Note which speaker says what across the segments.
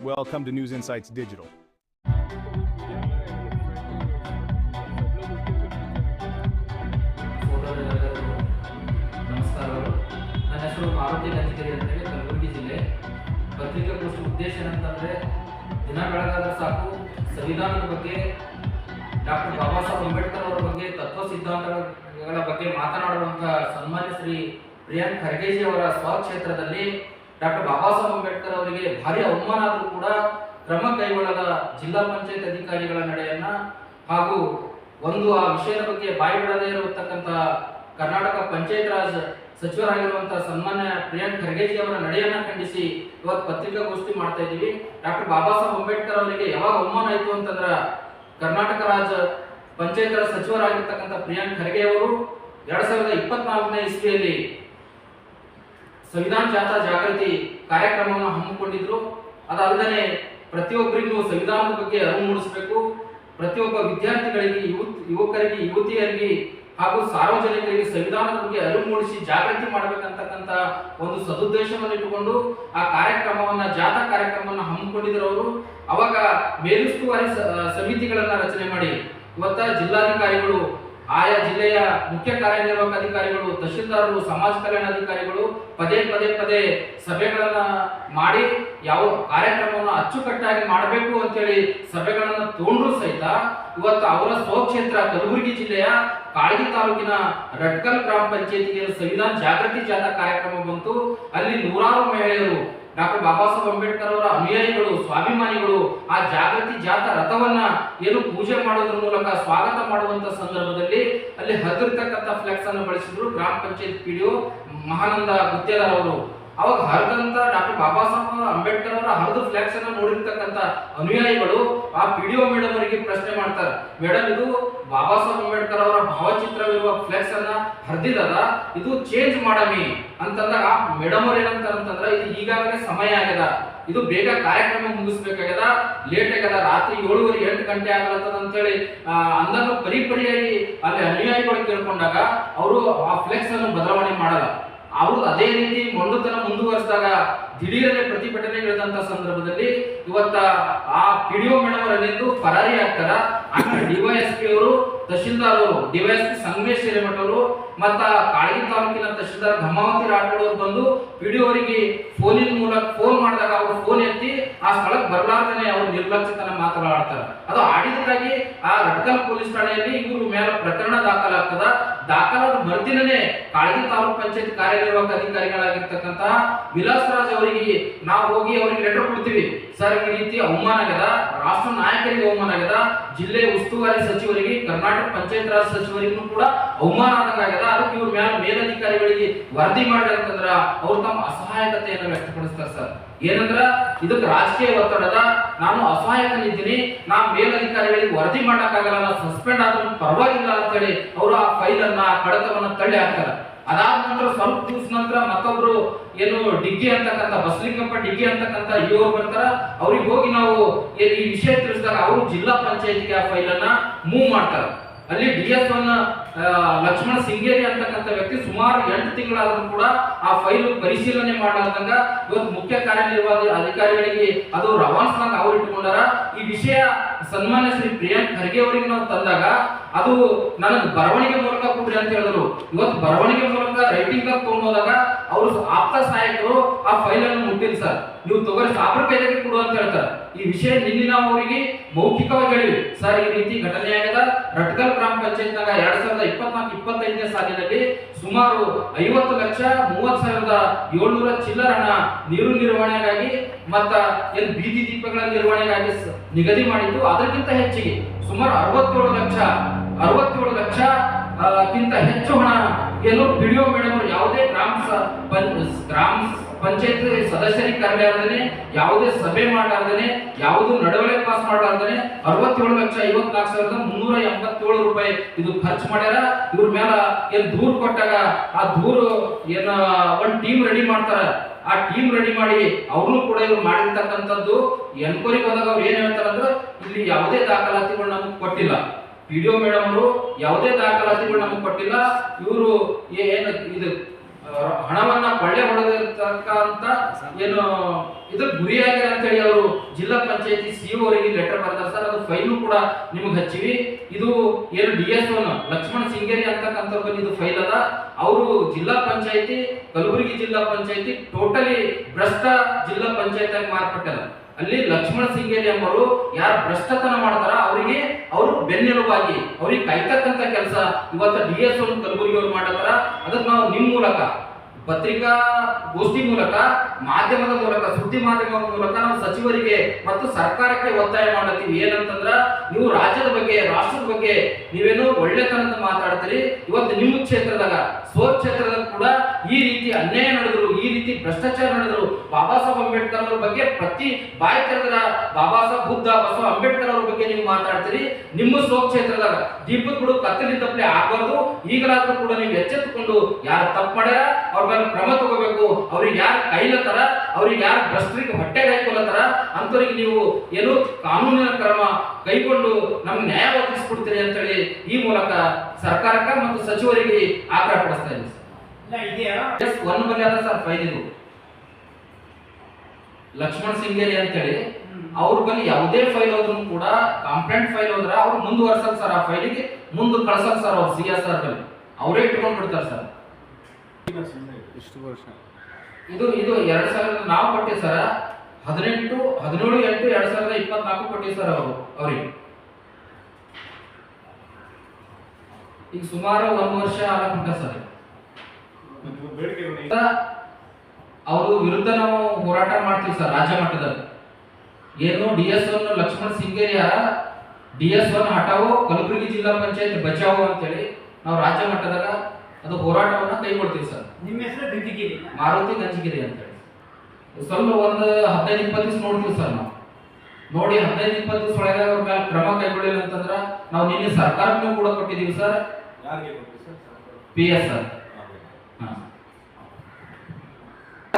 Speaker 1: Welcome to News Insights Digital.
Speaker 2: ಸೋದರರೆಲ್ಲರಿಗೂ ನಮಸ್ಕಾರಗಳು ನನ್ನ ಹೆಸರು ಮಾರುತಿ ಗಂಜಿಗಿರಿ ಅಂತೇಳಿ ಕಲಬುರಗಿ ಜಿಲ್ಲೆ. ಪತ್ರಿಕಾಗೋಷ್ಠಿ ಉದ್ದೇಶ ಏನಂತಂದರೆ, ದಿನ ಬೆಳಗಾದ್ರೆ ಸಾಕು. ಸಂವಿಧಾನದ ಬಗ್ಗೆ ಡಾಕ್ಟರ್ ಬಾಬಾ ಸಾಹೇಬ್ ಅಂಬೇಡ್ಕರ್ ಅವರ ಬಗ್ಗೆ, ತತ್ವ ಸಿದ್ಧಾಂತಗಳ ಬಗ್ಗೆ ಮಾತನಾಡುವಂಥ ಸನ್ಮಾನ್ಯ ಶ್ರೀ ಪ್ರಿಯಾಂಕ್ ಖರ್ಗೆಜಿ ಅವರ ಸ್ವಕ್ಷೇತ್ರದಲ್ಲಿ ಡಾಕ್ಟರ್ ಬಾಬಾ ಸಾಹೇಬ್ ಅಂಬೇಡ್ಕರ್ ಅವರಿಗೆ ಭಾರಿ ಅವಮಾನ ಆದರೂ ಕೂಡ ಕ್ರಮ ಕೈಗೊಳ್ಳದ ಜಿಲ್ಲಾ ಪಂಚಾಯತ್ ಅಧಿಕಾರಿಗಳ ನಡೆಯನ್ನ ಹಾಗೂ ಒಂದು ಆ ವಿಷಯದ ಬಗ್ಗೆ ಬಾಯಿ ಬಿಡದೇ ಇರತಕ್ಕಂತಹ ಕರ್ನಾಟಕ ಪಂಚಾಯತ್ ರಾಜ್ ಸಚಿವರಾಗಿರುವಂತಹ ಸನ್ಮಾನ್ಯ ಪ್ರಿಯಾಂಕ್ ಖರ್ಗೆಜಿ ಅವರ ನಡೆಯನ್ನ ಖಂಡಿಸಿ ಇವತ್ತು ಪತ್ರಿಕಾಗೋಷ್ಠಿ ಮಾಡ್ತಾ ಇದ್ದೀವಿ. ಡಾಕ್ಟರ್ ಬಾಬಾ ಸಾಹೇಬ್ ಅಂಬೇಡ್ಕರ್ ಅವರಿಗೆ ಯಾವಾಗ ಅವಮಾನ ಆಯಿತು ಅಂತಂದ್ರ ಕರ್ನಾಟಕ ರಾಜ್ ಪಂಚಾಯತ್ ರಾಜ್ ಸಚಿವರಾಗಿರ್ತಕ್ಕಂಥ ಪ್ರಿಯಾಂಕ್ ಖರ್ಗೆ ಅವರು ಎರಡ್ ಸಾವಿರದ ಇಪ್ಪತ್ನಾಲ್ಕನೇ ಇಸ್ವಿಯಲ್ಲಿ ಸಂವಿಧಾನ ಜಾಥಾ ಜಾಗೃತಿ ಕಾರ್ಯಕ್ರಮವನ್ನು ಹಮ್ಮಿಕೊಂಡಿದ್ರು. ಅದಲ್ಲದೆ ಪ್ರತಿಯೊಬ್ಬರಿಗೂ ಸಂವಿಧಾನದ ಬಗ್ಗೆ ಅರಿವು ಮೂಡಿಸಬೇಕು. ಪ್ರತಿಯೊಬ್ಬ ವಿದ್ಯಾರ್ಥಿಗಳಿಗೆ ಯುವ- ಯುವಕರಿಗೆ, ಯುವತಿಯರಿಗೆ ಹಾಗೂ ಸಾರ್ವಜನಿಕರಿಗೆ ಸಂವಿಧಾನದ ಬಗ್ಗೆ ಅರಿವು ಮೂಡಿಸಿ ಜಾಗೃತಿ ಮಾಡಬೇಕಂತಕ್ಕಂಥ ಒಂದು ಸದುದ್ದೇಶವನ್ನು ಇಟ್ಟುಕೊಂಡು ಆ ಕಾರ್ಯಕ್ರಮವನ್ನ, ಜಾಥಾ ಕಾರ್ಯಕ್ರಮವನ್ನು ಹಮ್ಮಿಕೊಂಡಿದ್ರು ಅವರು ಅವಾಗ ಮೇಲುಸ್ತುವಾರಿ ಸಮಿತಿಗಳನ್ನ ರಚನೆ ಮಾಡಿ. ಇವತ್ತ ಜಿಲ್ಲಾಧಿಕಾರಿಗಳು ಆಯಾ ಜಿಲ್ಲೆಯ ಮುಖ್ಯ ಕಾರ್ಯನಿರ್ವಾಹಕ ಅಧಿಕಾರಿಗಳು, ತಹಶೀಲ್ದಾರರು, ಸಮಾಜ ಕಲ್ಯಾಣ ಅಧಿಕಾರಿಗಳು ಪದೇ ಪದೇ ಪದೇ ಸಭೆಗಳನ್ನ ಮಾಡಿ ಯಾವ ಕಾರ್ಯಕ್ರಮವನ್ನು ಅಚ್ಚುಕಟ್ಟಾಗಿ ಮಾಡಬೇಕು ಅಂತೇಳಿ ಸಭೆಗಳನ್ನ ತಗೊಂಡ್ರು ಸಹಿತ ಇವತ್ತು ಅವರ ಸ್ವಕ್ಷೇತ್ರ ಕಲಬುರಗಿ ಜಿಲ್ಲೆಯ ಕಾಳಗಿ ತಾಲೂಕಿನ ರಡ್ಕಲ್ ಗ್ರಾಮ ಪಂಚಾಯತಿಗೆ ಸಂವಿಧಾನ ಜಾಗೃತಿ ಜಾಥಾ ಕಾರ್ಯಕ್ರಮ ಬಂತು. ಅಲ್ಲಿ ನೂರಾರು ಮಹಿಳೆಯರು ಡಾಕ್ಟರ್ ಬಾಬಾ ಸಾಹೇಬ್ ಅಂಬೇಡ್ಕರ್ ಅವರ ಅನುಯಾಯಿಗಳು, ಸ್ವಾಭಿಮಾನಿಗಳು ಆ ಜಾಗೃತಿ ಜಾತ ರಥವನ್ನ ಏನು ಪೂಜೆ ಮಾಡೋದ್ರ ಮೂಲಕ ಸ್ವಾಗತ ಮಾಡುವಂತ ಸಂದರ್ಭದಲ್ಲಿ ಅಲ್ಲಿ ಹರಿದಿರ್ತಕ್ಕಂಥ ಫ್ಲೆಕ್ಸ್ ಅನ್ನು ಬಳಸಿದ್ರು ಗ್ರಾಮ ಪಂಚಾಯತ್ ಪಿಡಿಒ ಮಹಾನಂದ ಗುತ್ತೇದಾರ್ ಅವರು. ಅವಾಗ ಹರಿದಂತ ಡಾಕ್ಟರ್ ಬಾಬಾ ಸಾಹೇಬ್ ಅಂಬೇಡ್ಕರ್ ಅವರ ಹರಿದು ಫ್ಲೆಕ್ಸ್ ಅನ್ನ ನೋಡಿರ್ತಕ್ಕಂಥ ಅನುಯಾಯಿಗಳು ಆ ಪಿಡಿಒ ಮೇಡಮ್ ಅವರಿಗೆ ಪ್ರಶ್ನೆ ಮಾಡ್ತಾರೆ. ಮೇಡಮ್, ಇದು ಬಾಬಾ ಸಾಹೇಬ್ ಅಂಬೇಡ್ಕರ್ ಅವರ ಭಾವಚಿತ್ರವಿರುವ ಫ್ಲೆಕ್ಸ್ ಅನ್ನ ಹರಿದಿದದ ಇದು ಚೇಂಜ್ ಮಾಡಮಿ. ಅಂತಂದಾಗ ಮೇಡಮ್ ಅವ್ರು ಏನಂತಾರಂತಂದ್ರೆ ಇದು ಈಗಾಗಲೇ ಸಮಯ ಆಗ್ಯದ. ಇದು ಬೇಗ ಕಾರ್ಯಕ್ರಮ ಮುಗಿಸ್ಬೇಕಾಗ್ಯದ. ಲೇಟ್ ಆಗ್ಯದ. ರಾತ್ರಿ ಏಳುವರೆ ಎಂಟು ಗಂಟೆ ಆಗಲತ್ತದ ಅಂತ ಹೇಳಿ ಅಂದನ್ನು ಪರಿಪರಿಯಾಗಿ ಅಲ್ಲಿ ಅನುಯಾಯಿಗಳು ಕೇಳ್ಕೊಂಡಾಗ, ಅವರು ಆ ಫ್ಲೆಕ್ಸ್ ಅನ್ನು ಬದಲಾವಣೆ ಮಾಡಲ್ಲ. ಅವರು ಅದೇ ರೀತಿ ಮೊಂಡುತನ ಮುಂದುವರಿಸಿದಾಗ ದಿಢೀರನೆ ಪ್ರತಿಭಟನೆ ಇಳಿದಂತ ಸಂದರ್ಭದಲ್ಲಿ ಇವತ್ತ ಆ ಪಿಡಿಒ ಮೇಡಮ್ ಅವರಲ್ಲಿಂದು ಪರಾರಿ ಆಗ್ತಾರ ಡಿವೈಎಸ್ಪಿ ಅವರು ತಹಶೀಲ್ದಾರ್ ಅವರು ಡಿವೈಎಸ್ಪಿ ಸಂಗಮೇಶ್ ಹಿರೇಮಠ ಅವರು ಮತ್ತ ಕಾಳಗಿ ತಾಲೂಕಿನ ತಹಶೀಲ್ದಾರ್ ಧಮಾವತಿ ರಾಠೋಡ್ ಅವರು ಬಂದು ಪಿಡಿಒ ಅವರಿಗೆ ಫೋನಿನ ಮೂಲಕ ಫೋನ್ ಮಾಡಿದಾಗ ಅವರು ಫೋನ್ ಎತ್ತಿ ಆ ಸ್ಥಳಕ್ಕೆ ಬರಲಾರ್ದೇನೆ ಅವರು ನಿರ್ಲಕ್ಷ್ಯತನ ಮಾತನಾಡ್ತಾರೆ. ಅದು ಆಡಿದ್ರಾಗಿ ಆ ರಟ್ಕಲ್ ಪೊಲೀಸ್ ಠಾಣೆಯಲ್ಲಿ ಇವರು ಮೇಲೆ ಪ್ರಕರಣ ದಾಖಲಾಗ್ತದ. ದಾಖಲಾದ ಮರುದಿನನೇ ಕಾಳಗಿ ತಾಲೂಕ್ ಪಂಚಾಯತ್ ಕಾರ್ಯನಿರ್ವಾಹಕ ಅಧಿಕಾರಿಗಳಾಗಿರ್ತಕ್ಕಂತಹ ವಿಲಾಸ್ ರಾಜ್ ಅವರಿಗೆ ನಾವು ಹೋಗಿ ಅವರಿಗೆ ಲೆಟರ್ ಕೊಡ್ತೀವಿ. ಸರ್, ಈ ರೀತಿ ಅವಮಾನ ಆಗ್ಯದ. ರಾಷ್ಟ್ರ ನಾಯಕರಿಗೆ ಅವಮಾನ ಆಗ್ಯದ. ಜಿಲ್ಲೆ ಉಸ್ತುವಾರಿ ಸಚಿವರಿಗೆ ಕರ್ನಾಟಕ ಪಂಚಾಯತ್ ರಾಜ್ ಸಚಿವರಿಗೂ ಕೂಡ ಅವಮಾನ ಆದಂಗ ಆಗಲ್ಲ ಅದಕ್ಕೆ ಇವ್ರ ಮ್ಯಾಲ ಮೇಲಧಿಕಾರಿಗಳಿಗೆ ವರದಿ ಮಾಡಿ ಅಂತಂದ್ರ ಅವ್ರು ತಮ್ಮ ಅಸಹಾಯಕತೆಯನ್ನು ವ್ಯಕ್ತಪಡಿಸ್ತಾರೆ ಸರ್. ಏನಂದ್ರ ಇದಕ್ಕೆ ರಾಜಕೀಯ ಒತ್ತಡದ, ನಾನು ಅಸಹಾಯಕನಿದ್ದೀನಿ, ನಾ ಮೇಲಧಿಕಾರಿಗಳಿಗೆ ವರದಿ ಮಾಡಕ್ಕಾಗಲ್ಲ, ನಾ ಸಸ್ಪೆಂಡ್ ಆದ್ರೂ ಪರವಾಗಿಲ್ಲ ಅಂತೇಳಿ ಅವರು ಆ ಫೈಲ್ ಅನ್ನ ಕಡತವನ್ನ ತಳ್ಳಿ ಹಾಕ್ತಾರೆ ಅದಾದ ನಂತರ ಸ್ವಲ್ಪ ದಿವಸ ನಂತರ ಮತ್ತೊಬ್ರು ಏನು ಡಿಗ್ಗಿ ಅಂತಕ್ಕಂತ ಬಸಲಿಂಗಪ್ಪ ಡಿಗ್ಗಿ ಅಂತಕ್ಕಂತ ಇವರು ಬರ್ತಾರ. ಅವ್ರಿಗೆ ಹೋಗಿ ನಾವು ಈ ವಿಷಯ ತಿಳಿಸಿದಾಗ ಅವರು ಜಿಲ್ಲಾ ಪಂಚಾಯತಿಗೆ ಆ ಫೈಲ್ ಅನ್ನ ಮೂವ್ ಮಾಡ್ತಾರೆ. ಅಲ್ಲಿ D S one Lakshmana Singeri ಅಂತಕ್ಕಂಥ ವ್ಯಕ್ತಿ ಸುಮಾರು ಎಂಟು ತಿಂಗಳಾದ್ರೂ ಕೂಡ ಆ ಫೈಲ್ ಪರಿಶೀಲನೆ ಮಾಡಲಾರ್ದಂಗ ಇವತ್ತು ಮುಖ್ಯ ಕಾರ್ಯನಿರ್ವಾಹಕ ಅಧಿಕಾರಿಗಳಿಗೆ ಅದು ರವಾನಿಸ್ದಂಗ ಅವ್ರು ಇಟ್ಕೊಂಡಾರ ಈ ವಿಷಯ ಸನ್ಮಾನ್ಯ ಶ್ರೀ ಪ್ರಿಯಾಂಕ್ ಖರ್ಗೆ ಅವರಿಗೆ ನಾವು ತಂದಾಗ ಅದು ನನಗೆ ಬರವಣಿಗೆ ಮೂಲಕ ಕೊಡ್ರಿ ಅಂತ ಹೇಳಿದ್ರು. ಇವತ್ತು ಬರವಣಿಗೆ ಮೂಲಕ ರೈಟಿಂಗ್ ತಗೊಂಡೋದಾಗ ಅವರು ಆಪ್ತ ಸಹಾಯಕರು ಆ ಫೈಲ್ ಅನ್ನು ಮುಟ್ಟಿಲ್ಲ ಸರ್. ನೀವು ತೊಗರಿ ಸಾವಿರ ಕೈದಾಗೆ ಕೊಡು ಅಂತ ಹೇಳ್ತಾರೆ. ಈ ವಿಷಯ ನಿನ್ನೆ ನಾವು ಅವರಿಗೆ ಮೌಖಿಕವಾಗಿ ಹೇಳಿವಿ ಸರ್, ಈ ರೀತಿ ಘಟನೆ ಆಗದ. ರಟ್ಕಲ್ ಗ್ರಾಮ ಪಂಚಾಯತ್ನಾಗ ಎರಡ್ ಸಾವಿರದ ಇಪ್ಪತ್ನಾಲ್ಕು, ಇಪ್ಪತ್ತೈದನೇ ಸಾಲಿನಲ್ಲಿ ಸುಮಾರು ಐವತ್ತು ಲಕ್ಷ ಮೂವತ್ ಸಾವಿರದ ಏಳ್ನೂರ ಚಿಲ್ಲರ ಹಣ ನೀರು ನಿರ್ವಹಣೆಗಾಗಿ ಮತ್ತ ಏನ್ ಬೀದಿ ದೀಪಗಳ ನಿರ್ವಹಣೆಗಾಗಿ ನಿಗದಿ ಮಾಡಿದ್ದು. ಅದಕ್ಕಿಂತ ಹೆಚ್ಚಿಗೆ ಸುಮಾರು ಅರವತ್ತೇಳು ಲಕ್ಷ ಅರವತ್ತೇಳು ಲಕ್ಷ ಕ್ಕಿಂತ ಹೆಚ್ಚು ಹಣ ಏನೋ ಬಿಡಿಯೋ ಮೇಡಮ್ ಅವರು ಯಾವುದೇ ಗ್ರಾಮ ಗ್ರಾಮ ಪಂಚಾಯತ್ ಸದಸ್ಯರಿಗೆ ಕರೆಯಲಾರ್ದೇನೆ ಯಾವುದೇ ಸಭೆ ಮಾಡಲಾರ್ದೇನೆ, ಯಾವುದು ನಡವಳಿಕೆ ಪಾಸ್ ಮಾಡಲಾರ್ದೇನೆ, ಅರವತ್ತೇಳು ಲಕ್ಷ ಐವತ್ನಾಲ್ಕು ಸಾವಿರದ ಮುನ್ನೂರ ಎಂಬತ್ತೇಳು ರೂಪಾಯಿ ಇದು ಖರ್ಚು ಮಾಡ್ಯಾರ. ಇವ್ರ ಮೇಲ ಏನ್ ದೂರ್ ಕೊಟ್ಟಾಗ ಆ ದೂರು ಏನ ಒಂದ್ ಟೀಮ್ ರೆಡಿ ಮಾಡ್ತಾರ. ಆ ಟೀಮ್ ರೆಡಿ ಮಾಡಿ ಅವ್ರನ್ನು ಕೂಡ ಇವ್ರು ಮಾಡಿರ್ತಕ್ಕಂಥದ್ದು. ಎನ್ಕ್ವೈರಿಗೆ ಹೋದಾಗ ಅವ್ರು ಏನ್ ಹೇಳ್ತಾರ ಅಂದ್ರೆ ಇಲ್ಲಿ ಯಾವುದೇ ದಾಖಲಾತಿಗಳು ನಮ್ಗೆ ಕೊಟ್ಟಿಲ್ಲ. ಪಿ ಡಿ ಮೇಡಮ್ ಅವರು ಯಾವುದೇ ದಾಖಲಾತಿಗಳು ನಮಗೆ ಕೊಟ್ಟಿಲ್ಲ. ಇವರು ಏನು ಇದು ಹಣವನ್ನು ಕೊಳ್ಳೆ ಹೊಡೆದಿರ್ತಕ್ಕಂತ ಏನು ಇದು ಗುರಿಯಾಗಿದೆ ಅಂತ ಹೇಳಿ ಅವರು ಜಿಲ್ಲಾ ಪಂಚಾಯತಿ ಸಿಇಒ ಅವರಿಗೆ ಲೆಟರ್ ಬರ್ತಾರೆ. ಸರ್, ಅದು ಫೈಲು ಕೂಡ ನಿಮಗೆ ಹಚ್ಚಿವಿ. ಇದು ಏನು D S one Lakshman Singeri ಅಂತಕ್ಕಂಥ ಇದು ಫೈಲ್ ಅದ. ಅವರು ಜಿಲ್ಲಾ ಪಂಚಾಯತಿ, ಕಲಬುರಗಿ ಜಿಲ್ಲಾ ಪಂಚಾಯತಿ ಟೋಟಲಿ ಭ್ರಷ್ಟ ಜಿಲ್ಲಾ ಪಂಚಾಯತ್ ಆಗಿ ಮಾರ್ಪಟ್ಟದ ಅಲ್ಲಿ ಲಕ್ಷ್ಮಣ ಸಿಂಗೇರಿ ಎಂಬರು ಯಾರು ಭ್ರಷ್ಟತನ ಮಾಡ್ತಾರ, ಅವರಿಗೆ ಅವರು ಬೆನ್ನೆಲುಬಾಗಿ, ಅವ್ರಿಗೆ ಕೈತಕ್ಕಂತ ಕೆಲಸ. ಇವತ್ತು ಡಿ ಎಸ್ ಕಲಬುರಗಿ ಅವ್ರು ಮಾಡತ್ತಾರ ಅದಕ್ಕೆ ನಾವು ನಿಮ್ ಮೂಲಕ ಪತ್ರಿಕಾ ಗೋಷ್ಠಿ ಮೂಲಕ, ಮಾಧ್ಯಮದ ಮೂಲಕ, ಸುದ್ದಿ ಮಾಧ್ಯಮದ ಮೂಲಕ ನಾವು ಸಚಿವರಿಗೆ ಮತ್ತು ಸರ್ಕಾರಕ್ಕೆ ಒತ್ತಾಯ ಮಾಡತ್ತೀವಿ. ಏನಂತಂದ್ರ, ನೀವು ರಾಜ್ಯದ ಬಗ್ಗೆ, ರಾಷ್ಟ್ರದ ಬಗ್ಗೆ ನೀವೇನೋ ಒಳ್ಳೆತನದ ಮಾತಾಡ್ತೀರಿ. ಇವತ್ತು ನಿಮ್ಮ ಕ್ಷೇತ್ರದಾಗ ಕ್ಷೇತ್ರದ ಕೂಡ ಈ ರೀತಿ ಅನ್ಯಾಯ ನಡೆದ್ರು, ಈ ರೀತಿ ಭ್ರಷ್ಟಾಚಾರ ನಡೆದ್ರು. ಬಾಬಾ ಸಾಹೇಬ್ ಅಂಬೇಡ್ಕರ್ ಅವ್ರ ಬಗ್ಗೆ ಪ್ರತಿ ಬಾಯಿ ತೆರೆದ್ರ ಬಾಬಾ ಸಾಹೇಬ್ ಬುದ್ಧ, ಬಸವ ಅಂಬೇಡ್ಕರ್ ಅವ್ರ ಬಗ್ಗೆ ನೀವು ಮಾತಾಡ್ತೀರಿ. ನಿಮ್ಮ ಸ್ವ ಕ್ಷೇತ್ರದಾಗ ದೀಪದ ಕತ್ತಲಿ ತಪ್ಪಲೆ ಆಗಬಾರ್ದು. ಈಗಲಾದ್ರೂ ಕೂಡ ನೀವು ಎಚ್ಚೆತ್ತುಕೊಂಡು ಯಾರು ತಪ್ಪು ಮಾಡ್ಯಾರ, ಅವ್ರ ಮೇಲೆ ಕ್ರಮ ತಗೋಬೇಕು. ಅವ್ರಿಗೆ ಯಾರು ಕೈಲತ್ತಾರ ಅವ್ರಿಗೆ ಯಾರು ಭ್ರಷ್ಟರಿಗೆ ಹೊಟ್ಟೆ ಹಾಕೊಳತ್ತಾರ ಅಂತವ್ರಿಗೆ ನೀವು ಏನು ಕಾನೂನಿನ ಕ್ರಮ ಕೈಗೊಂಡು ನಮ್ಗೆ ನ್ಯಾಯ ಒದಗಿಸ್ಕೊಡ್ತೀರಿ ಅಂತೇಳಿ ಈ ಮೂಲಕ ಸರ್ಕಾರಕ್ಕೆ ಮತ್ತು ಸಚಿವರಿಗೆ ಆಗ್ರಹ ಪಡಿಸ್ತಾ ಇದ್ದೀನಿ. ಸರ್ ಫೈಲ್ ಇದು. ಲಕ್ಷ್ಮಣ್ ಸಿಂಗೇರಿ ಅಂತೇಳಿ. ಅವ್ರ ಬಳಿ ಯಾವುದೇ ಫೈಲ್ ಹೋದ್ರು ಕೂಡ ಕಂಪ್ಲೇಂಟ್ ಫೈಲ್ ಹೋದ್ರ ಅವ್ರು ಮುಂದುವರ್ಸಲ್ ಸರ್ ಆ ಫೈಲಿಗೆ ಮುಂದೆ ಕಳ್ಸಲ್ ಸರ್ ಅವ್ರು ಸಿ ಎಸ್ ಆರ್ ಬಳಿ ಅವರೇ ಇಟ್ಕೊಂಡ್ಬಿಡ್ತಾರೆ ಸರ್
Speaker 1: ಇಷ್ಟು ವರ್ಷ.
Speaker 2: ಇದು ಇದು ಎರಡ್ ಸಾವಿರದ ನಾವು ಕೊಟ್ಟಿವಿ ಸರ್. ಹದಿನೆಂಟು ಹದಿನೇಳು ಎಂಟು ಎರಡ್ ಸಾವಿರದ ಇಪ್ಪತ್ನಾಲ್ಕು ಕೊಟ್ಟಿವಿ ಸರ್ ಅವರು ಅವ್ರಿಗೆ. ಈಗ ಸುಮಾರು ಒಂದು ವರ್ಷ ಆಗಕ್ಕೆ ಸರ್. ಅವ್ರ ವಿರುದ್ಧ ನಾವು ಹೋರಾಟ ಮಾಡ್ತೀವಿ ಸರ್ ರಾಜ್ಯ ಮಟ್ಟದಲ್ಲಿ. ಏನು ಡಿ ಎಸ್ ಒನ್ ಲಕ್ಷ್ಮಣ್ ಸಿಂಗೇರಿಯ ಡಿ ಎಸ್ ಒನ್ ಹಟಾವು ಕಲಬುರಗಿ ಜಿಲ್ಲಾ ಪಂಚಾಯತ್ ಬಚಾವೋ ಅಂತೇಳಿ ನಾವು ರಾಜ್ಯ ಮಟ್ಟದಾಗ ಅದು ಹೋರಾಟವನ್ನ ಕೈಗೊಳ್ತೀವಿ ಸರ್.
Speaker 3: ನಿಮ್ಮ ಹೆಸರು ಗಂಜಿಗಿರಿ.
Speaker 2: ಮಾರುತಿ ಗಂಜಿಗಿರಿ ಅಂತೇಳಿ ಸ್ವಲ್ಪ ಒಂದು ಹದಿನೈದು ಇಪ್ಪತ್ತು ದಿವಸ ನೋಡ್ತೀವಿ ಸರ್ ನಾವು. ನೋಡಿ ಹದಿನೈದು ಇಪ್ಪತ್ತು ದಿವಸ ಒಳಗೆ ಅವ್ರ ಮೇಲೆ ಕ್ರಮ ಕೈಗೊಳ್ಳಿಲ್ಲ ಅಂತಂದ್ರ ನಾವು ನಿನ್ನೆ ಸರ್ಕಾರಕ್ಕೂ ಕೂಡ ಕೊಟ್ಟಿದ್ದೀವಿ ಸರ್. P yes sir?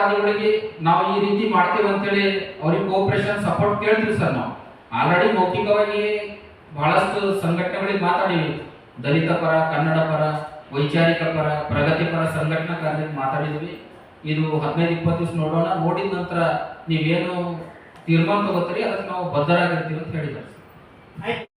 Speaker 2: ಅಧಿಕಾರಿಗಳಿಗೆ ನಾವು ಈ ರೀತಿ ಮಾಡ್ತೇವೆ ಅಂತೇಳಿ ಅವ್ರಿಗೆ ಕೋಆಪರೇಷನ್ ಸಪೋರ್ಟ್ ಕೇಳ್ತೀವಿ ಸರ್ ನಾವು. ಆಲ್ರೆಡಿ ಮೌಖಿಕವಾಗಿ ಬಹಳಷ್ಟು ಸಂಘಟನೆಗಳಿಗೆ ಮಾತಾಡಿವಿ. ದಲಿತ ಪರ ಕನ್ನಡ ಪರ ವೈಚಾರಿಕ ಪರ ಪ್ರಗತಿಪರ ಸಂಘಟನಾಕಾರರಿಗೆ ಮಾತಾಡಿದ್ವಿ. ಇದು ಹದಿನೈದು, ಇಪ್ಪತ್ತು ದಿವಸ ನೋಡೋಣ. ನೋಡಿದ ನಂತರ ನೀವೇನು ತೀರ್ಮಾನ ತಗೋತೀರಿ? ಅದಕ್ಕೆ ನಾವು ಬದ್ಧರಾಗಿರ್ತೀವಿ ಅಂತ ಹೇಳಿದ್ದಾರೆ